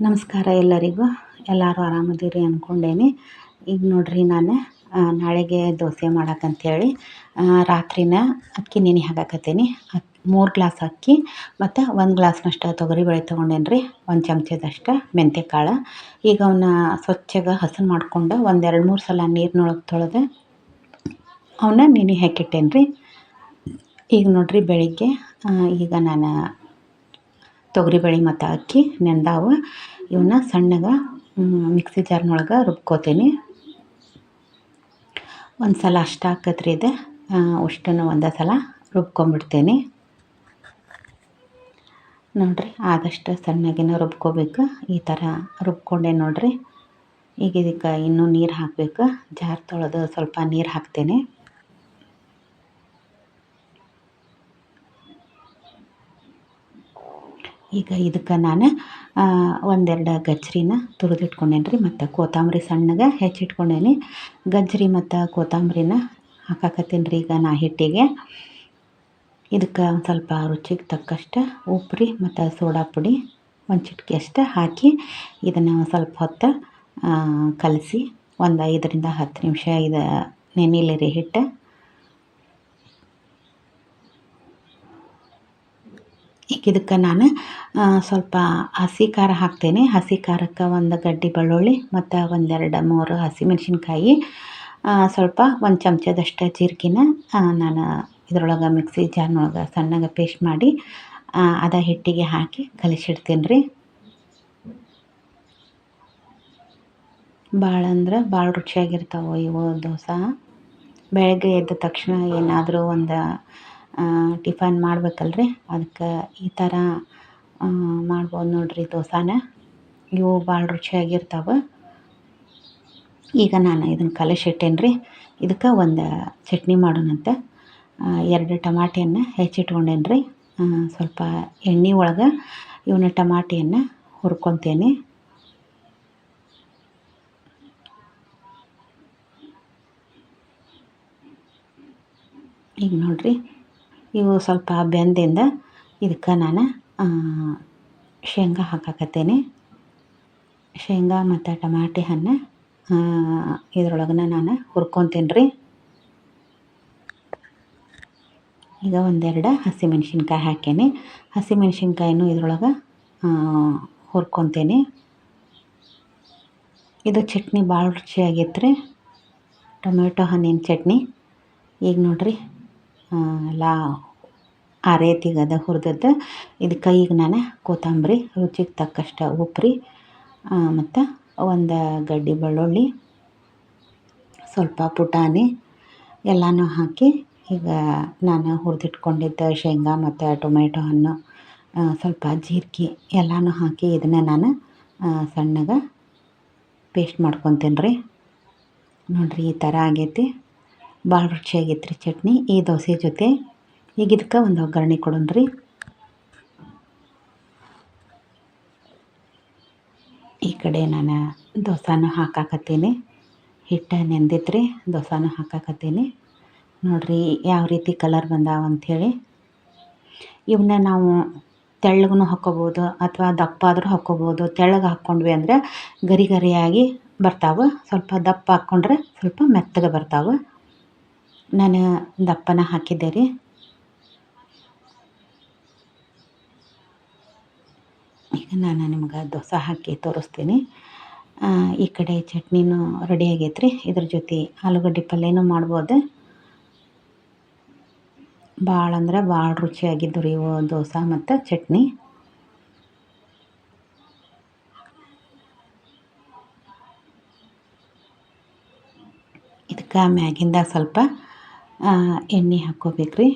ನಮಸ್ಕಾರ ಎಲ್ಲರಿಗೂ. ಎಲ್ಲರೂ ಆರಾಮದಿರಿ ಅಂದ್ಕೊಂಡೇನಿ ಈಗ ನೋಡಿರಿ ನಾನು ನಾಳೆಗೆ ದೋಸೆ ಮಾಡೋಕ್ಕಂಥೇಳಿ ರಾತ್ರಿನ ಅಕ್ಕಿ ನೆನೆ ಹಾಕಾಕತ್ತೀನಿ ಮೂರು ಗ್ಲಾಸ್ ಅಕ್ಕಿ ಮತ್ತು ಒಂದು ಗ್ಲಾಸ್ನಷ್ಟು ತೊಗರಿಬೇಳೆ ತೊಗೊಂಡೇನಿ ರೀ ಒಂದು ಚಮಚದಷ್ಟು ಮೆಂತ್ಯ ಕಾಳು ಈಗ ಅವನ್ನ ಸ್ವಚ್ಛಗೆ ಹಸನು ಮಾಡಿಕೊಂಡು ಒಂದು ಎರಡು ಮೂರು ಸಲ ನೀರಿನೊಳಗೆ ತೊಳೆದು ಅವನ್ನ ನೆನೆ ಹಾಕಿಟ್ಟೇನಿ ರೀ ಈಗ ನೋಡಿರಿ ಬೆಳಿಗ್ಗೆ ಈಗ ನಾನು ತೊಗರಿಬೇಳೆ ಮತ್ತು ಅಕ್ಕಿ, ನೆಂದಾವು ಇವನ್ನ ಸಣ್ಣಗೆ ಮಿಕ್ಸಿ ಜಾರ್ನೊಳಗೆ ರುಬ್ಕೋತೀನಿ. ಒಂದು ಸಲ ಅಷ್ಟು ಹಾಕತ್ರಿ ಇದು. ಅಷ್ಟನ್ನು ಒಂದೇ ಸಲ ರುಬ್ಕೊಂಬಿಡ್ತೀನಿ ನೋಡಿರಿ, ಆದಷ್ಟು ಸಣ್ಣಗಿನ ರುಬ್ಕೋಬೇಕು. ಈ ಥರ ರುಬ್ಕೊಂಡೆ ನೋಡಿರಿ. ಈಗ ಇದಕ್ಕೆ ಇನ್ನೂ ನೀರು ಹಾಕಬೇಕು. ಜಾರ್ ತೊಳೆದು ಸ್ವಲ್ಪ ನೀರು ಹಾಕ್ತೇನೆ. ಈಗ ಇದಕ್ಕೆ ನಾನು ಒಂದೆರಡು ಗಜ್ಜರಿನ ತುರಿದಿಟ್ಕೊಂಡೇನಿ ರೀ ಮತ್ತು ಕೊತ್ತಂಬರಿ ಸಣ್ಣಗೆ ಹೆಚ್ಚಿಟ್ಕೊಂಡೇನಿ. ಗಜ್ಜರಿ ಮತ್ತು ಕೊತ್ತಂಬ್ರಿನ ಹಾಕಾಕತ್ತೀನಿ ರೀ ಈಗ ನಾ ಹಿಟ್ಟಿಗೆ. ಇದಕ್ಕೆ ಒಂದು ಸ್ವಲ್ಪ ರುಚಿಗೆ ತಕ್ಕಷ್ಟು ಉಪ್ಪು ರೀ ಮತ್ತು ಸೋಡಾ ಪುಡಿ ಒಂದು ಚಿಟಿಕೆ ಅಷ್ಟು ಹಾಕಿ ಇದನ್ನು ಸ್ವಲ್ಪ ಹೊತ್ತು ಕಲಸಿ ಒಂದು ಐದರಿಂದ ಹತ್ತು ನಿಮಿಷ ಇದು ನೆನಿಲಿ ರೀ ಹಿಟ್ಟು. ಈಗ ಇದಕ್ಕೆ ನಾನು ಸ್ವಲ್ಪ ಹಸಿ ಖಾರ ಹಾಕ್ತೇನೆ. ಹಸಿ ಖಾರಕ್ಕೆ ಒಂದು ಗಡ್ಡಿ ಬೆಳ್ಳುಳ್ಳಿ ಮತ್ತು ಒಂದೆರಡು ಮೂರು ಹಸಿಮೆಣ್ಸಿನ್ಕಾಯಿ ಸ್ವಲ್ಪ ಒಂದು ಚಮಚದಷ್ಟು ಜೀರಿಗೆನ ನಾನು ಇದ್ರೊಳಗೆ ಮಿಕ್ಸಿ ಜಾರ್ನೊಳಗೆ ಸಣ್ಣಗೆ ಪೇಸ್ಟ್ ಮಾಡಿ ಅದ ಹಿಟ್ಟಿಗೆ ಹಾಕಿ ಕಲಿಸಿಡ್ತೀನಿ ರೀ. ಭಾಳ ಅಂದ್ರೆ ಭಾಳ ರುಚಿಯಾಗಿರ್ತಾವೆ ಇವು ದೋಸೆ. ಬೆಳಗ್ಗೆ ಎದ್ದ ತಕ್ಷಣ ಏನಾದರೂ ಒಂದು ಟಿಫನ್ ಮಾಡ್ಬೇಕಲ್ರಿ? ಅದಕ್ಕೆ ಈ ಥರ ಮಾಡ್ಬೋದು ನೋಡಿರಿ ದೋಸಾನ. ಇವು ಭಾಳ ರುಚಿಯಾಗಿರ್ತಾವೆ. ಈಗ ನಾನು ಇದನ್ನು ಕಲಸಿಟ್ಟೇನಿ ರೀ ಇದಕ್ಕೆ ಒಂದು ಚಟ್ನಿ ಮಾಡೋಣಂತೆ. ಎರಡು ಟಮಾಟಿಯನ್ನು ಹೆಚ್ಚಿಟ್ಕೊಂಡೇನಿ ರೀ ಸ್ವಲ್ಪ ಎಣ್ಣೆ ಒಳಗೆ ಇವನ್ನ ಟಮಾಟಿಯನ್ನು ಹುರ್ಕೊತೇನೆ. ಈಗ ನೋಡಿರಿ. ಇವು ಸ್ವಲ್ಪ ಬೆಂದಿಂದ ಇದಕ್ಕೆ ನಾನು ಶೇಂಗಾ ಹಾಕಾಕತ್ತೇನೆ. ಶೇಂಗಾ ಮತ್ತು ಟಮಾಟಿ ಹಣ್ಣು ಇದ್ರೊಳಗನ ನಾನು ಹುರ್ಕೊತೀನಿ ರೀ ಈಗ ಒಂದೆರಡು ಹಸಿಮೆಣ್ಸಿನ್ಕಾಯಿ ಹಾಕೇನಿ ಹಸಿಮೆಣ್ಸಿನ್ಕಾಯಿನೂ ಇದ್ರೊಳಗೆ ಹುರ್ಕೊತೀನಿ. ಇದು ಚಟ್ನಿ ಭಾಳ ರುಚಿಯಾಗೈತೆ ರೀ ಟೊಮೆಟೊ ಹಣ್ಣಿನ ಚಟ್ನಿ. ಈಗ ನೋಡಿರಿ. ಎಲ್ಲ ರೇತಿಗದ ಹುರಿದದ್ದು. ಇದು ಕೈಗೆ ನಾನು ಕೊತ್ತಂಬರಿ, ರುಚಿಗೆ ತಕ್ಕಷ್ಟು ಉಪ್ರಿ ಮತ್ತು ಒಂದು ಗಡ್ಡಿ ಬೆಳ್ಳುಳ್ಳಿ, ಸ್ವಲ್ಪ ಪುಟಾಣಿ ಎಲ್ಲನೂ ಹಾಕಿ ಈಗ ನಾನು ಹುರಿದಿಟ್ಕೊಂಡಿದ್ದ ಶೇಂಗಾ ಮತ್ತು ಟೊಮೆಟೊ ಹಣ್ಣು ಸ್ವಲ್ಪ ಜೀರಿಗೆ ಎಲ್ಲನೂ ಹಾಕಿ ಇದನ್ನು ನಾನು ಸಣ್ಣಗೆ ಪೇಸ್ಟ್ ಮಾಡ್ಕೊತೀನಿ ರೀ ನೋಡಿರಿ ಈ ಥರ ಆಗೈತಿ. ಭಾಳ ರುಚಿಯಾಗಿತ್ತು ರೀ ಚಟ್ನಿ. ಈ ದೋಸೆ ಜೊತೆ ಈಗ ಇದಕ್ಕೆ ಒಂದು ಒಗ್ಗರಣೆ ಕೊಡೋಣ ರೀ ಈ ಕಡೆ ನಾನು ದೋಸಾನ ಹಾಕಾಕತ್ತೀನಿ. ಹಿಟ್ಟು ನೆಂದಿತ್ತು ದೋಸಾನ ಹಾಕಾಕತ್ತೀನಿ. ನೋಡಿರಿ ಯಾವ ರೀತಿ ಕಲರ್ ಬಂದಾವ ಅಂಥೇಳಿ ಇವನ್ನ ನಾವು ತೆಳ್ಳಗೂ ಹಾಕ್ಕೋಬೋದು ಅಥವಾ ದಪ್ಪ ಆದರೂ ಹಾಕ್ಕೋಬೋದು ತೆಳ್ಳಗೆ ಹಾಕ್ಕೊಂಡ್ವಿ ಅಂದರೆ ಗರಿ ಗರಿಯಾಗಿ ಬರ್ತಾವೆ. ಸ್ವಲ್ಪ ದಪ್ಪ ಹಾಕ್ಕೊಂಡ್ರೆ ಸ್ವಲ್ಪ ಮೆತ್ತಗೆ ಬರ್ತಾವೆ. ನಾನು ದಪ್ಪನ ಹಾಕಿದ್ದೆ ರೀ. ಈಗ ನಾನು ನಿಮ್ಗೆ ದೋಸೆ ಹಾಕಿ ತೋರಿಸ್ತೀನಿ. ಈ ಕಡೆ ಚಟ್ನಿನೂ ರೆಡಿ ಆಗೈತೆ ರೀ. ಇದ್ರ ಜೊತೆ ಆಲೂಗಡ್ಡೆ ಪಲ್ಯನೂ ಮಾಡ್ಬೋದು. ಭಾಳ ಅಂದ್ರೆ ಭಾಳ ರುಚಿಯಾಗಿದ್ದು ರೀ ಇವು ದೋಸೆ ಮತ್ತು ಚಟ್ನಿ. ಇದಕ್ಕೆ ಮ್ಯಾಗಿಂದ ಸ್ವಲ್ಪ ಎಣ್ಣೆ ಹಾಕ್ಕೋಬೇಕು ರೀ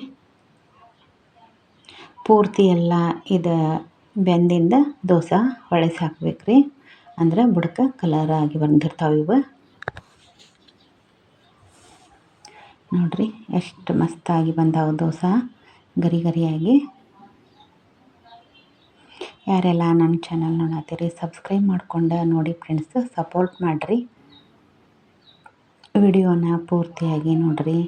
ಪೂರ್ತಿ ಎಲ್ಲ ಇದು ಬೆಂದಿಂದ ದೋಸೆ ಹೊಳೆಸಿ ಹಾಕ್ಬೇಕು ರೀ ಅಂದ್ರೆ ಬುಡಕ ಕಲರ್ ಆಗಿ ಬಂದಿರ್ತಾವೆ ಇವು. ನೋಡಿರಿ ಎಷ್ಟು ಮಸ್ತಾಗಿ ಬಂದಾವೆ ದೋಸೆ ಗರಿ ಗರಿಯಾಗಿ. ಯಾರೆಲ್ಲ ನನ್ನ ಚಾನಲ್ ನೋಡತ್ತೀರಿ ಸಬ್ಸ್ಕ್ರೈಬ್ ಮಾಡ್ಕೊಂಡು ನೋಡಿ ಫ್ರೆಂಡ್ಸ್ ಸಪೋರ್ಟ್ ಮಾಡಿರಿ. ವಿಡಿಯೋನ ಪೂರ್ತಿಯಾಗಿ ನೋಡಿರಿ.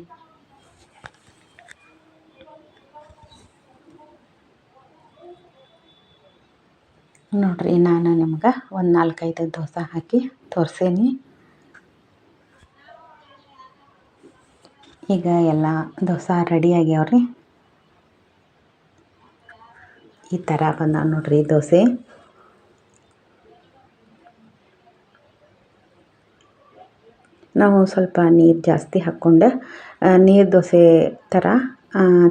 ನೋಡ್ರಿ, ನಾನು ನಿಮ್ಗೆ ಒಂದು ನಾಲ್ಕೈದು ದೋಸೆ ಹಾಕಿ ತೋರಿಸೇನಿ. ಈಗ ಎಲ್ಲ ದೋಸೆ ರೆಡಿ ಆಗ್ಯಾವ್ರಿ. ಈ ಥರ ಬಂದಾವ ನೋಡ್ರಿ ದೋಸೆ. ನಾವು ಸ್ವಲ್ಪ ನೀರು ಜಾಸ್ತಿ ಹಾಕ್ಕೊಂಡು ನೀರು ದೋಸೆ ಥರ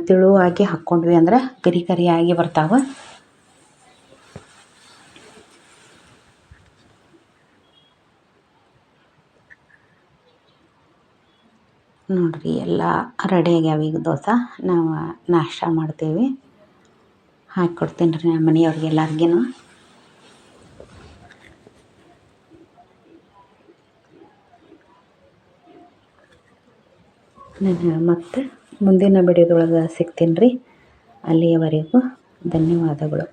ತಿಳುವಾಗಿ ಹಾಕ್ಕೊಂಡ್ವಿ ಅಂದ್ರೆ ಗರಿ ಗರಿಯಾಗಿ ಬರ್ತಾವೆ. ನೋಡ್ರಿ, ಎಲ್ಲ ರೆಡಿ ಆಗ್ಯಾವ. ಈಗ ದೋಸೆ ನಾವು ನಾಷ್ಟ ಮಾಡ್ತೀವಿ. ಹಾಕ್ಕೊಡ್ತೀನಿ ರೀ ನಮ್ಮ ಮನೆಯವ್ರಿಗೆ ಎಲ್ಲರಿಗೂ ನಾನು ಮತ್ತೆ ಮುಂದಿನ ವಿಡಿಯೋದೊಳಗೆ ಸಿಗ್ತೀನಿ ರೀ ಅಲ್ಲಿಯವರೆಗೂ ಧನ್ಯವಾದಗಳು.